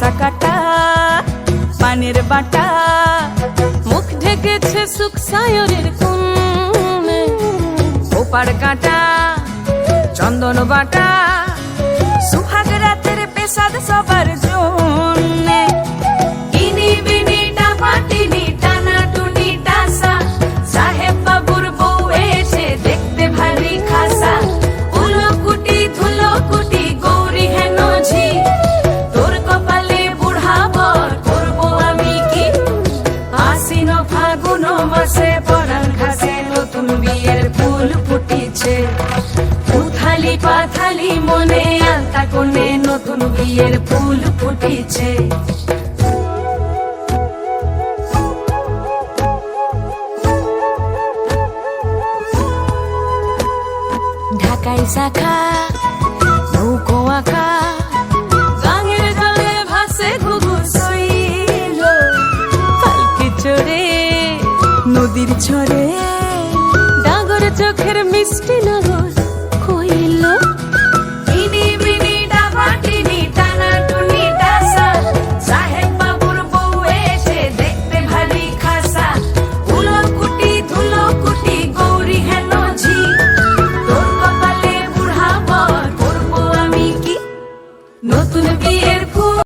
বাসা কাটা পানের বাটা মুখ ঢেকেছে সুখ সায়রের কুমে ওপার কাটা চন্দন বাটা পাথালি পাথালি মনে আলতা কোনে নতুন বিয়ের ফুল ফুটেছে। ঢাকাই শাখা, নৌকো আঁকা ভাসে নদীর ছড়ে